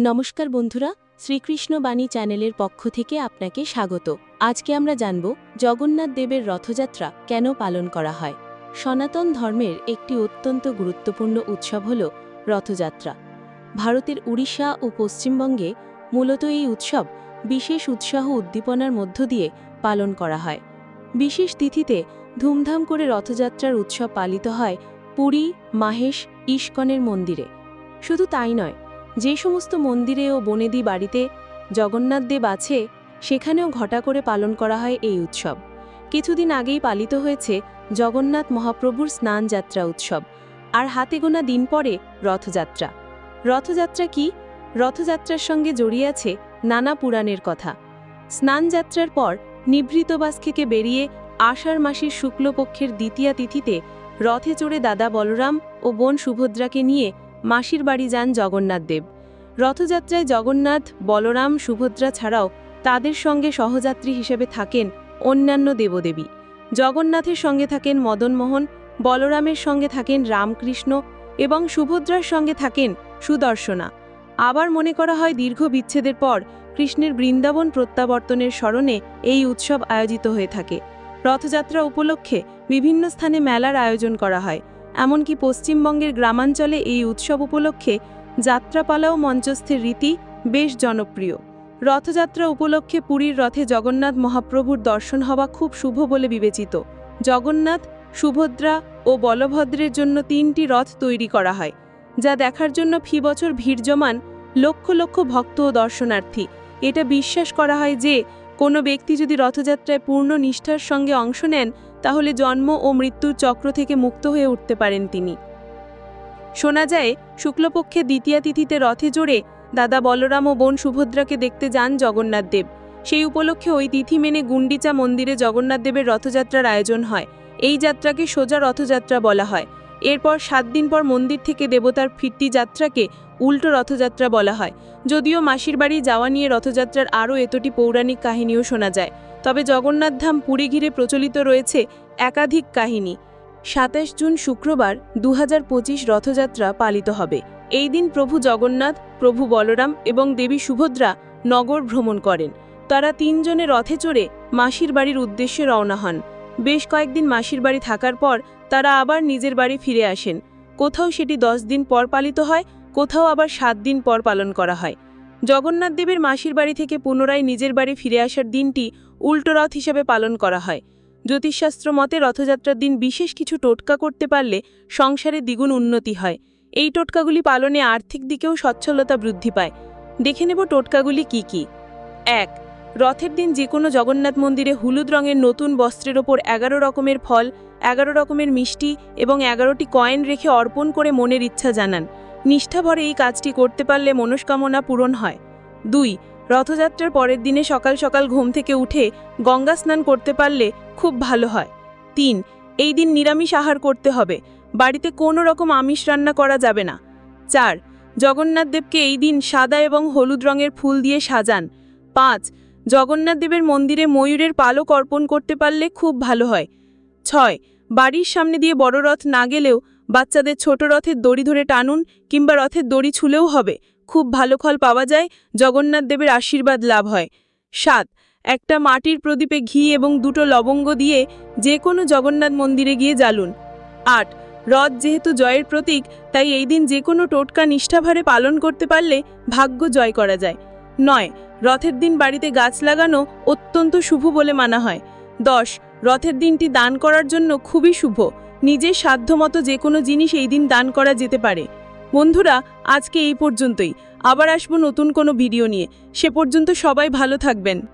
নমস্কার বন্ধুরা, শ্রীকৃষ্ণ বাণী চ্যানেলের পক্ষ থেকে আপনাকে স্বাগত। আজকে আমরা জানব জগন্নাথ দেবের রথযাত্রা কেন পালন করা হয়। সনাতন ধর্মের একটি অত্যন্ত গুরুত্বপূর্ণ উৎসব হল রথযাত্রা। ভারতের উড়িষ্যা ও পশ্চিমবঙ্গে মূলত এই উৎসব বিশেষ উৎসাহ উদ্দীপনার মধ্য দিয়ে পালন করা হয়। বিশেষ তিথিতে ধুমধাম করে রথযাত্রার উৎসব পালিত হয় পুরী, মাহেশ, ইস্কনের মন্দিরে। শুধু তাই নয় যে সমস্ত মন্দিরে ও বনেদি বাড়িতে জগন্নাথ দেব আছে, সেখানেও ঘটা করে পালন করা হয় এই উৎসব। কিছুদিন আগেই পালিত হয়েছে জগন্নাথ মহাপ্রভুর স্নান যাত্রা উৎসব, আর হাতে গোনা দিন পরে রথযাত্রা। রথযাত্রা কি? রথযাত্রার সঙ্গে জড়িয়ে আছে নানা পুরাণের কথা। স্নান যাত্রার পর নিভৃতবাস থেকে বেরিয়ে আষাঢ় মাসের শুক্লপক্ষের দ্বিতীয়া তিথিতে রথে চড়ে দাদা বলরাম ও বোন সুভদ্রাকে নিয়ে মাসির বাড়ি যান জগন্নাথ দেব। রথযাত্রায় জগন্নাথ, বলরাম, সুভদ্রা ছাড়াও তাদের সঙ্গে সহযাত্রী হিসেবে থাকেন অন্যান্য দেবদেবী। জগন্নাথের সঙ্গে থাকেন মদনমোহন, বলরামের সঙ্গে থাকেন রামকৃষ্ণ এবং সুভদ্রার সঙ্গে থাকেন সুদর্শনা। আবার মনে করা হয় দীর্ঘ বিচ্ছেদের পর কৃষ্ণের বৃন্দাবন প্রত্যাবর্তনের স্মরণে এই উৎসব আয়োজিত হয়ে থাকে। রথযাত্রা উপলক্ষে বিভিন্ন স্থানে মেলার আয়োজন করা হয়। এমনকি পশ্চিমবঙ্গের গ্রামাঞ্চলে এই উৎসব উপলক্ষে যাত্রাপালাও মঞ্চস্থের রীতি বেশ জনপ্রিয়। রথযাত্রা উপলক্ষে পুরীর রথে জগন্নাথ মহাপ্রভুর দর্শন হওয়া খুব শুভ বলে বিবেচিত। জগন্নাথ, সুভদ্রা ও বলভদ্রের জন্য তিনটি রথ তৈরি করা হয়, যা দেখার জন্য ফি বছর ভিড় জমান লক্ষ লক্ষ ভক্ত ও দর্শনার্থী। এটা বিশ্বাস করা হয় যে কোনো ব্যক্তি যদি রথযাত্রায় পূর্ণ নিষ্ঠার সঙ্গে অংশ নেন, তাহলে জন্ম ও মৃত্যুর চক্র থেকে মুক্ত হয়ে উঠতে পারেন তিনি। শোনা যায়, শুক্লপক্ষে দ্বিতীয়া তিথিতে রথে জোরে দাদা বলরাম ও বোন সুভদ্রাকে দেখতে যান জগন্নাথ দেব। সেই উপলক্ষে ওই তিথি মেনে গুন্ডিচা মন্দিরে জগন্নাথ দেবের রথযাত্রার আয়োজন হয়। এই যাত্রাকে সোজা রথযাত্রা বলা হয়। এরপর সাত দিন পর মন্দির থেকে দেবতার ফিরতি যাত্রাকে উল্টো রথযাত্রা বলা হয়। যদিও মাসির বাড়ি যাওয়া নিয়ে রথযাত্রার আরও এতটি পৌরাণিক কাহিনীও শোনা যায়। তবে জগন্নাথধাম পুরী ঘিরে প্রচলিত রয়েছে একাধিক কাহিনী। সাতাশ জুন শুক্রবার দু পঁচিশ রথযাত্রা পালিত হবে। এই দিন প্রভু জগন্নাথ, প্রভু বলরাম এবং দেবী সুভদ্রা নগর ভ্রমণ করেন। তারা তিনজনে রথে চড়ে মাসির বাড়ির উদ্দেশ্যে রওনা হন। বেশ কয়েকদিন মাসির বাড়ি থাকার পর তারা আবার নিজের বাড়ি ফিরে আসেন। কোথাও সেটি দশ দিন পর পালিত হয় কোথাও আবার সাত দিন পর পালন করা হয়। জগন্নাথ দেবের মাসির বাড়ি থেকে পুনরায় নিজের বাড়ি ফিরে আসার দিনটি উল্টো রথ হিসাবে পালন করা হয়। জ্যোতিষশাস্ত্র মতে রথযাত্রার দিন বিশেষ কিছু টোটকা করতে পারলে সংসারে দ্বিগুণ উন্নতি হয়। এই টোটকাগুলি পালনে আর্থিক দিকেও সচ্ছলতা বৃদ্ধি পায়। দেখে নেব টোটকাগুলি কি কি। এক, রথের দিন যে কোনো জগন্নাথ মন্দিরে হলুদ রঙের নতুন বস্ত্রের ওপর এগারো রকমের ফল, এগারো রকমের মিষ্টি এবং এগারোটি কয়েন রেখে অর্পণ করে মনের ইচ্ছা জানান। নিষ্ঠাভরে এই কাজটি করতে পারলে মনস্কামনা পূরণ হয়। দুই, রথযাত্রার পরের দিনে সকাল সকাল ঘুম থেকে উঠে গঙ্গা স্নান করতে পারলে খুব ভালো হয়। তিন, এই দিন নিরামিষ আহার করতে হবে। বাড়িতে কোনো রকম আমিষ রান্না করা যাবে না। চার জগন্নাথদেবকে এই দিন সাদা এবং হলুদ রঙের ফুল দিয়ে সাজান। পাঁচ জগন্নাথদেবের মন্দিরে ময়ূরের পালক অর্পণ করতে পারলে খুব ভালো হয়। ছয়, বাড়ির সামনে দিয়ে বড় রথ না গেলেও বাচ্চাদের ছোট রথের দড়ি ধরে টানুন কিংবা রথের দড়ি ছুলেও হবে। খুব ভালো ফল পাওয়া যায়। জগন্নাথ দেবের আশীর্বাদ লাভ হয়। সাত, একটা মাটির প্রদীপে ঘি এবং দুটো লবঙ্গ দিয়ে যে কোনো জগন্নাথ মন্দিরে গিয়ে জ্বালুন। আট, রথ যেহেতু জয়ের প্রতীক, তাই এই দিন যে কোনো টোটকা নিষ্ঠাভারে পালন করতে পারলে ভাগ্য জয় করা যায়। নয়, রথের দিন বাড়িতে গাছ লাগানো অত্যন্ত শুভ বলে মানা হয়। দশ, রথের দিনটি দান করার জন্য খুবই শুভ। নিজের সাধ্যমতো যে কোনো জিনিস এই দিন দান করা যেতে পারে। বন্ধুরা, আজকে এই পর্যন্তই। আবার আসব নতুন কোনো ভিডিও নিয়ে। সে পর্যন্ত সবাই ভালো থাকবেন।